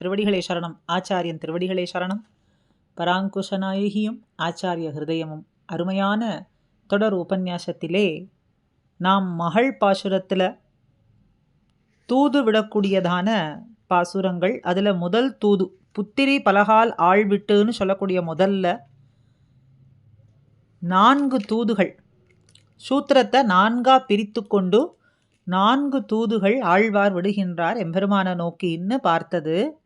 திருவடிகளே சரணம். ஆச்சாரியன் திருவடிகளே சரணம். பராங்குஷநாயகியும் ஆச்சாரிய ஹிருதயமும் அருமையான தொடர் உபன்யாசத்திலே நாம் மகள் பாசுரத்தில் தூது விடக்கூடியதான பாசுரங்கள் அதில் முதல் தூது புத்திரி பலகால் ஆள் விட்டுன்னு சொல்லக்கூடிய முதல்ல நான்கு தூதுகள். சூத்திரத்தை நான்கா பிரித்து கொண்டு நான்கு தூதுகள் ஆழ்வார் விடுகின்றார். எம்பெருமான நோக்கின்னு பார்த்தது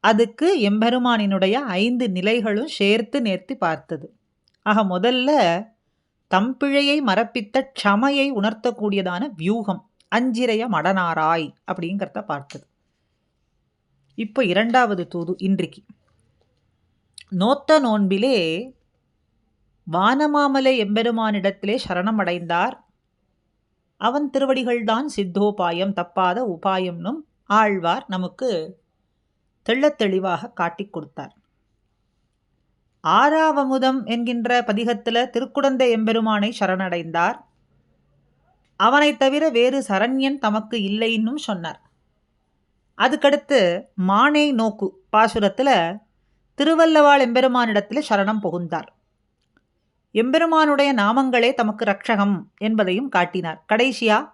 அதுக்கு எம்பெருமானினுடைய ஐந்து நிலைகளும் சேர்த்து நேர்த்தி பார்த்தது. ஆக முதல்ல தம்பிழையை மரப்பித்த க்ஷமையை உணர்த்தக்கூடியதான வியூகம் அஞ்சிரைய மடனாராய் அப்படிங்கிறத பார்த்தது. இப்போ இரண்டாவது தூது இன்றைக்கு. நோத்த நோன்பிலே வானமாமலை எம்பெருமானிடத்திலே சரணமடைந்தார். அவன் திருவடிகள்தான் சித்தோபாயம் தப்பாத உபாயம்னும் ஆழ்வார் நமக்கு தெள்ளத் தெளிவாக காட்டிக் கொடுத்தார். ஆறாவமுதம் என்கின்ற பதிகத்தில் திருக்குடந்தை எம்பெருமானை சரணடைந்தார். அவனைத் தவிர வேறு சரண்யன் தமக்கு இல்லைன்னும் சொன்னார். அதுக்கடுத்து மானே நோக்கு பாசுரத்தில் திருவல்லவாள் எம்பெருமானிடத்தில் சரணம் புகுந்தார். எம்பெருமானுடைய நாமங்களே தமக்கு ரட்சகம் என்பதையும் காட்டினார். கடைசியா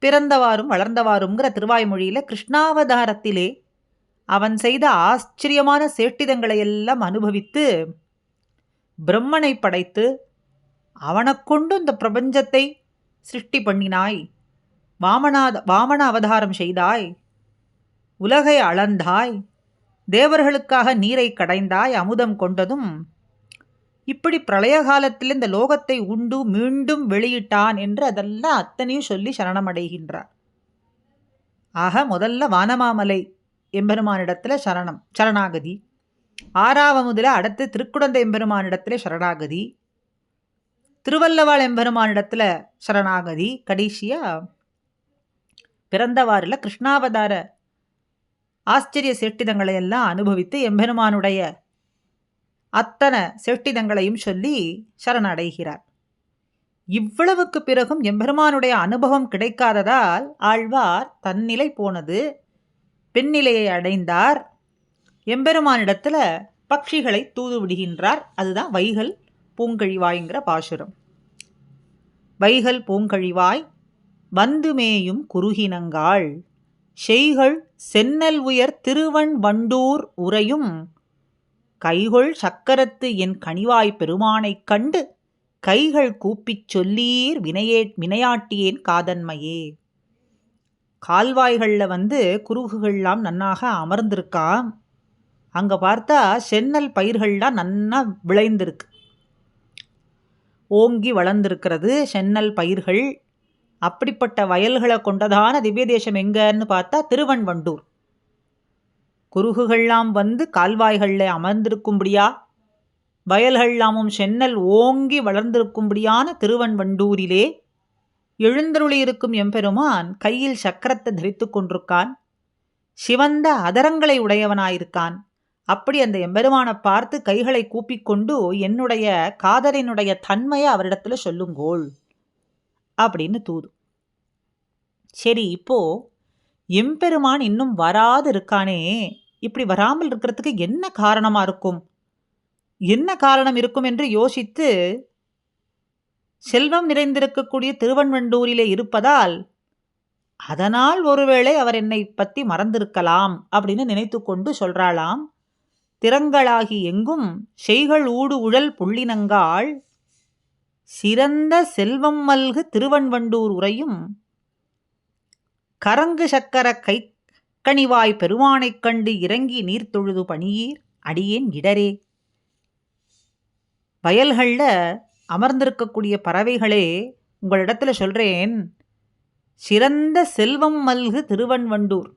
பிறந்தவாறும் வளர்ந்தவாறுங்கிற திருவாய்மொழியில் கிருஷ்ணாவதாரத்திலே அவன் செய்த ஆச்சரியமான சேட்டிதங்களையெல்லாம் அனுபவித்து பிரம்மனை படைத்து அவனைக்கொண்டு இந்த பிரபஞ்சத்தை சிருஷ்டி பண்ணினாய். வாமனாத வாமன அவதாரம் செய்தாய். உலகை அளந்தாய். தேவர்களுக்காக நீரை கடைந்தாய். அமுதம் கொண்டதும் இப்படி பிரளய காலத்தில் இந்த லோகத்தை உண்டு மீண்டும் வெளியிட்டான் என்று அதெல்லாம் அத்தனையும் சொல்லி சரணமடைகின்றார். ஆக முதல்ல வானமாமலை எம்பெருமானிடத்தில் சரணம் சரணாகதி. ஆறாவமுதில் அடுத்து திருக்குடந்தை எம்பெருமானிடத்தில் சரணாகதி. திருவல்லவாள் எம்பெருமானிடத்தில் சரணாகதி. கடைசியாக பிறந்தவாறில் கிருஷ்ணாவதார ஆச்சரிய சேட்டிதங்களை எல்லாம் அனுபவித்து எம்பெருமானுடைய அத்தனை சேட்டிதங்களையும் சொல்லி சரணடைகிறார். இவ்வளவுக்கு பிறகும் எம்பெருமானுடைய அனுபவம் கிடைக்காததால் ஆழ்வார் தன்னிலை போனது. பெண்ணிலையை அடைந்தார். எம்பெருமானிடத்தில் பட்சிகளை தூது விடுகின்றார். அதுதான் வைகல் பூங்கழிவாய்ங்கிற பாசுரம். வைகல் பூங்கழிவாய் வந்துமேயும் குறுகினங்காள் செய்கள் சென்னல் உயர் திருவன் வண்டூர் உரையும் கைகொள் சக்கரத்து என் கனிவாய் பெருமானைக் கண்டு கைகள் கூப்பிச் சொல்லீர் வினையே வினையாட்டியேன் காதன்மையே. கால்வாய்களில் வந்து குறுகுகள்லாம் நன்னாக அமர்ந்திருக்கா? அங்கே பார்த்தா சென்னல் பயிர்கள்லாம் நன்னா விளைந்திருக்கு. ஓங்கி வளர்ந்துருக்கிறது சென்னல் பயிர்கள். அப்படிப்பட்ட வயல்களை கொண்டதான திவ்ய தேசம் எங்கன்னு பார்த்தா திருவன்வண்டூர். குறுகுகள்லாம் வந்து கால்வாய்களில் அமர்ந்திருக்கும்படியா? வயல்கள்லாமும் சென்னல் ஓங்கி வளர்ந்திருக்கும்படியான திருவன்வண்டூரிலே எழுந்தருளியிருக்கும் எம்பெருமான் கையில் சக்கரத்தை தரித்து கொண்டிருக்கான். சிவந்த அதரங்களை உடையவனாயிருக்கான். அப்படி அந்த எம்பெருமானை பார்த்து கைகளை கூப்பிக்கொண்டு என்னுடைய காதலினுடைய தன்மையை அவரிடத்துல சொல்லுங்கோள் அப்படின்னு தூது. சரி இப்போ எம்பெருமான் இன்னும் வராது இருக்கானே இப்படி வராமல் இருக்கிறதுக்கு என்ன காரணமா இருக்கும்? என்ன காரணம் இருக்கும் என்று யோசித்து செல்வம் நிறைந்திருக்கக்கூடிய திருவன்வண்டூரிலே இருப்பதால் அதனால் ஒருவேளை அவர் என்னை பற்றி மறந்திருக்கலாம் அப்படின்னு நினைத்து கொண்டு சொல்றாளாம். திறங்களாகி எங்கும் செய்கள் ஊடு உழல் புள்ளினங்காள் சிறந்த செல்வம் மல்கு திருவன்வண்டூர் உரையும் கரங்கு சக்கர கை கனிவாய் பெருமானைக் கண்டு இறங்கி நீர் தொழுது பணியீர் அடியேன் இடரே. வயல்களில் அமர்ந்திருக்கக்கூடிய பறவைகளே உங்களிடத்தில் சொல்கிறேன் சிறந்த செல்வம் மல்கு திருவன்வண்டூர்.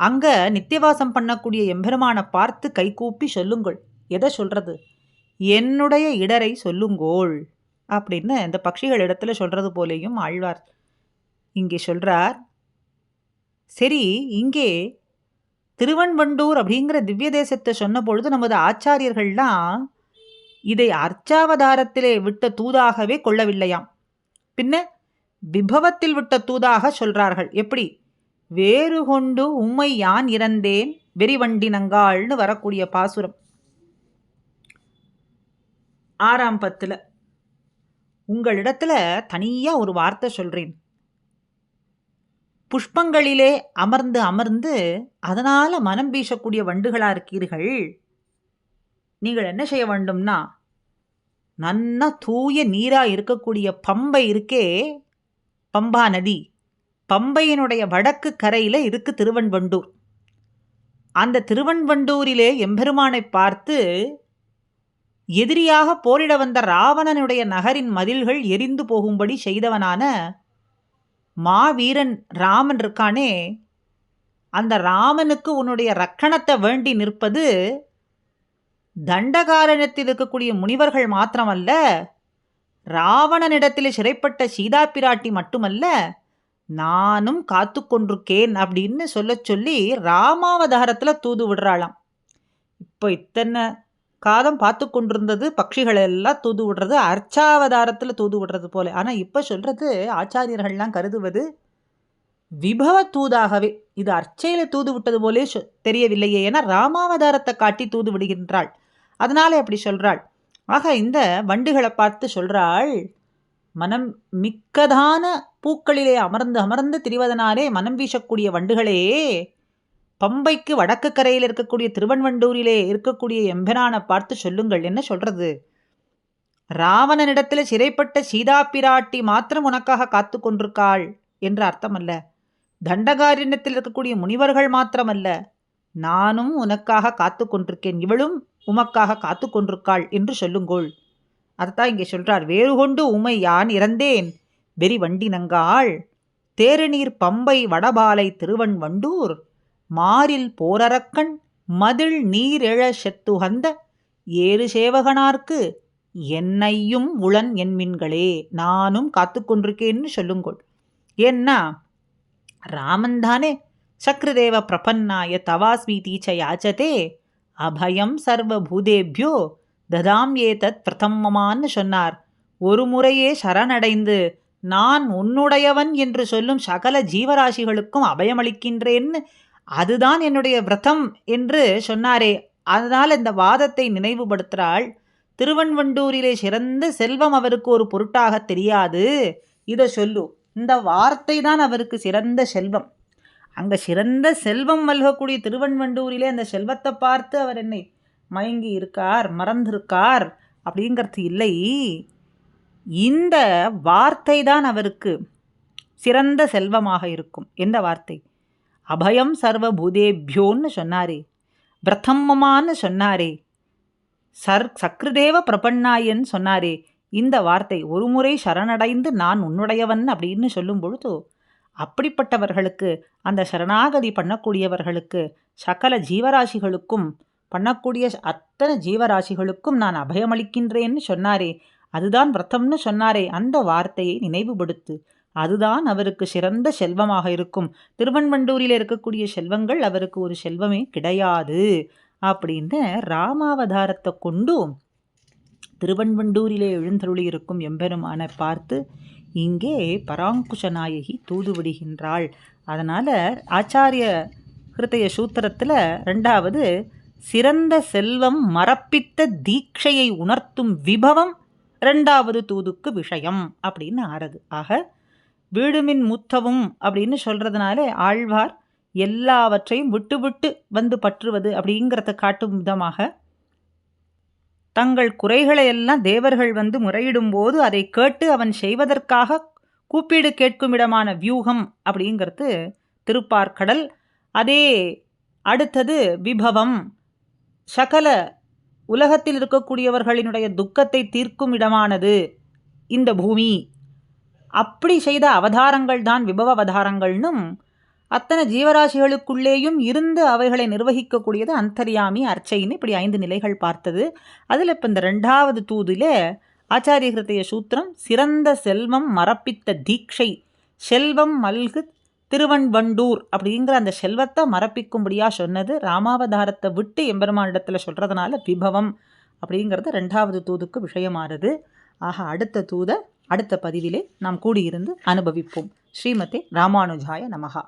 அங்கே நித்தியவாசம் பண்ணக்கூடிய எம்பெருமானை பார்த்து கைகூப்பி சொல்லுங்கள். எதை சொல்கிறது என்னுடைய இடரை சொல்லுங்கோள் அப்படின்னு இந்த பட்சிகள் இடத்துல சொல்கிறது போலேயும் ஆழ்வார் இங்கே சொல்கிறார் சரி இங்கே திருவன்வண்டூர் அப்படிங்கிற திவ்ய தேசத்தை சொன்ன பொழுது நமது ஆச்சாரியர்கள்லாம் இதை அர்ச்சாவதாரத்திலே விட்ட தூதாகவே கொள்ளவில்லையாம். பின்ன விபவத்தில் விட்ட தூதாக சொல்றார்கள். எப்படி? வேறு கொண்டு உம்மை யான் இறந்தேன்? வெறிவண்டி நங்காள்னு வரக்கூடிய பாசுரம். ஆறாம் பத்தில் உங்களிடத்துல தனியாக ஒரு வார்த்தை சொல்கிறேன் புஷ்பங்களிலே அமர்ந்து அமர்ந்து அதனால் மனம் வீசக்கூடிய வண்டுகளாக இருக்கீர்கள்? நீங்கள் என்ன செய்ய வேண்டும்னா நன்னா தூய நீராக இருக்கக்கூடிய பம்பை இருக்கே பம்பா நதி. பம்பையினுடைய வடக்கு கரையில் இருக்கு திருவன்வண்டூர் அந்த திருவன்வண்டூரிலே எம்பெருமானை பார்த்து எதிரியாக போரிட வந்த ராவணனுடைய நகரின் மதில்கள் எரிந்து போகும்படி செய்தவனான மாவீரன் ராமன் இருக்கானே அந்த ராமனுக்கு உன்னுடைய ரக்கணத்தை வேண்டி நிற்பது தண்டகாரணத்தில் இருக்கக்கூடிய முனிவர்கள் மாத்திரமல்ல ராவணனிடத்தில் சிறைப்பட்ட சீதா பிராட்டி மட்டுமல்ல நானும் காத்து கொண்டிருக்கேன் அப்படின்னு சொல்ல சொல்லி ராமாவதாரத்தில் தூது விடுறாளாம். இப்போ இத்தனை காதம் பார்த்து கொண்டிருந்தது பட்சிகள் எல்லாம் தூது விடுறது அர்ச்சாவதாரத்தில் தூது விடுறது போல. ஆனால் இப்போ சொல்கிறது ஆச்சாரியர்கள்லாம் கருதுவது விபவ தூதாகவே. இது அர்ச்சையில் தூது விட்டது போலே தெரியவில்லையே. ஏன்னா ராமாவதாரத்தை காட்டி தூது விடுகின்றாள். அதனாலே அப்படி சொல்கிறாள் ஆக இந்த வண்டுகளை பார்த்து சொல்கிறாள் மனம் மிக்கதான பூக்களிலே அமர்ந்து அமர்ந்து திரிவதனாலே மனம் வீசக்கூடிய வண்டுகளே பம்பைக்கு வடக்கு கரையில் இருக்கக்கூடிய திருவன்வண்டூரிலே இருக்கக்கூடிய எம்பெனானை பார்த்து சொல்லுங்கள். என்ன சொல்றது? ராவணனிடத்தில் சிறைப்பட்ட சீதா பிராட்டி மாத்திரம் உனக்காக காத்து கொண்டிருக்காள் என்று அர்த்தமல்ல. தண்டகாரண்யத்தில் இருக்கக்கூடிய முனிவர்கள் மாத்திரமல்ல. நானும் உனக்காக காத்து கொண்டிருக்கேன். இவளும் உமக்காக காத்து கொண்டிருக்காள் என்று சொல்லுங்கோள். அதைத்தான் இங்கே சொல்றார் வேறு கொண்டு உமை யான் இறந்தேன்? வெறி வண்டி நங்காள். தேருநீர் பம்பை வடபாலை திருவன் வண்டூர் மாறில் போரரக்கண் மதில் நீரிழ செத்துகந்த ஏறு சேவகனார்க்கு என்னையும் உளன் என்மின்களே நானும் காத்து கொண்டிருக்கேன்னு சொல்லுங்கோள். ஏன்னா ராமன் தானே சக்ரதேவ பிரபன்னாய தவாஸ்மி தீச்ச யாச்சதே அபயம் சர்வ பூதேபியோ ததாம் ஏதத் பிரதமமான்னு சொன்னார். ஒரு முறையே சரணடைந்து நான் உன்னுடையவன் என்று சொல்லும் சகல ஜீவராசிகளுக்கும் அபயமளிக்கின்றேன்னு அதுதான் என்னுடைய விரதம் என்று சொன்னாரே. அதனால் இந்த வாதத்தை நினைவுபடுத்துகிறாள் திருவன்வண்டூரிலே சிறந்த செல்வம் அவருக்கு ஒரு பொருட்டாக தெரியாது. இதை சொல்லு. இந்த வார்த்தை தான் அவருக்கு சிறந்த செல்வம். அங்கே சிறந்த செல்வம் மல்கக்கூடிய திருவன்வண்டூரிலே அந்த செல்வத்தை பார்த்து அவர் என்னை மயங்கி இருக்கார் மறந்திருக்கார் அப்படிங்கிறது இல்லை. இந்த வார்த்தை தான் அவருக்கு சிறந்த செல்வமாக இருக்கும். எந்த வார்த்தை? அபயம் சர்வ பூதேபியோன்னு சொன்னாரே பிரதம்மமான்னு சொன்னாரே சர் சக்ருதேவ பிரபன்னாயன் சொன்னாரே. இந்த வார்த்தை ஒரு முறை சரணடைந்து நான் உன்னுடையவன் அப்படின்னு சொல்லும் பொழுது அப்படிப்பட்டவர்களுக்கு அந்த சரணாகதி பண்ணக்கூடியவர்களுக்கு சகல ஜீவராசிகளுக்கும் பண்ணக்கூடிய அத்தனை ஜீவராசிகளுக்கும் நான் அபயமளிக்கின்றேன்னு சொன்னாரே அதுதான் விரதம்னு சொன்னாரே அந்த வார்த்தையை நினைவுபடுத்து அதுதான் அவருக்கு சிறந்த செல்வமாக இருக்கும். திருவன்வண்டூரில் இருக்கக்கூடிய செல்வங்கள் அவருக்கு ஒரு செல்வமே கிடையாது அப்படின்னு ராமாவதாரத்தை கொண்டு திருவன்வண்டூரிலே எழுந்தருளி இருக்கும் எம்பெருமானை பார்த்து இங்கே பராங்குஷ நாயகி தூது விடுகின்றாள் அதனால் ஆச்சாரிய ஹிருதய சூத்திரத்தில் ரெண்டாவது சிறந்த செல்வம் மரப்பித்த தீட்சையை உணர்த்தும் விபவம் ரெண்டாவது தூதுக்கு விஷயம் அப்படின்னு ஆறது. ஆக வீடுமின் முத்தவும் அப்படின்னு சொல்கிறதுனாலே ஆழ்வார் எல்லாவற்றையும் விட்டு விட்டு வந்து பற்றுவது அப்படிங்கிறத காட்டும் விதமாக தங்கள் குறைகளை எல்லாம் தேவர்கள் வந்து முறையிடும்போது அதை கேட்டு அவன் செய்வதற்காக கூப்பீடு கேட்கும் இடமான வியூகம் அப்படிங்கிறது திருப்பார்கடல். அதே அடுத்தது விபவம். சகல உலகத்தில் இருக்கக்கூடியவர்களினுடைய துக்கத்தை தீர்க்கும் இடமானது இந்த பூமி. அப்படி செய்த அவதாரங்கள் தான் விபவ அவதாரங்கள்னும் அத்தனை ஜீவராசிகளுக்குள்ளேயும் இருந்து அவைகளை நிர்வகிக்கக்கூடியது அந்தரியாமி அர்ச்சைன்னு இப்படி ஐந்து நிலைகள் பார்த்தது. அதில் இப்போ இந்த ரெண்டாவது தூதில் ஆச்சாரியகிருத்தைய சூத்திரம் சிறந்த செல்வம் மரப்பித்த தீட்சை செல்வம் மல்கு திருவண்வண்டூர் அப்படிங்கிற அந்த செல்வத்தை மரப்பிக்கும்படியாக சொன்னது. ராமாவதாரத்தை விட்டு எம்பெருமானிடத்தில் சொல்கிறதுனால விபவம் அப்படிங்கிறது ரெண்டாவது தூதுக்கு விஷயமானது. ஆக அடுத்த தூதை அடுத்த பதிவிலே நாம் கூடியிருந்து அனுபவிப்போம். ஸ்ரீமதி ராமானுஜாய நமகா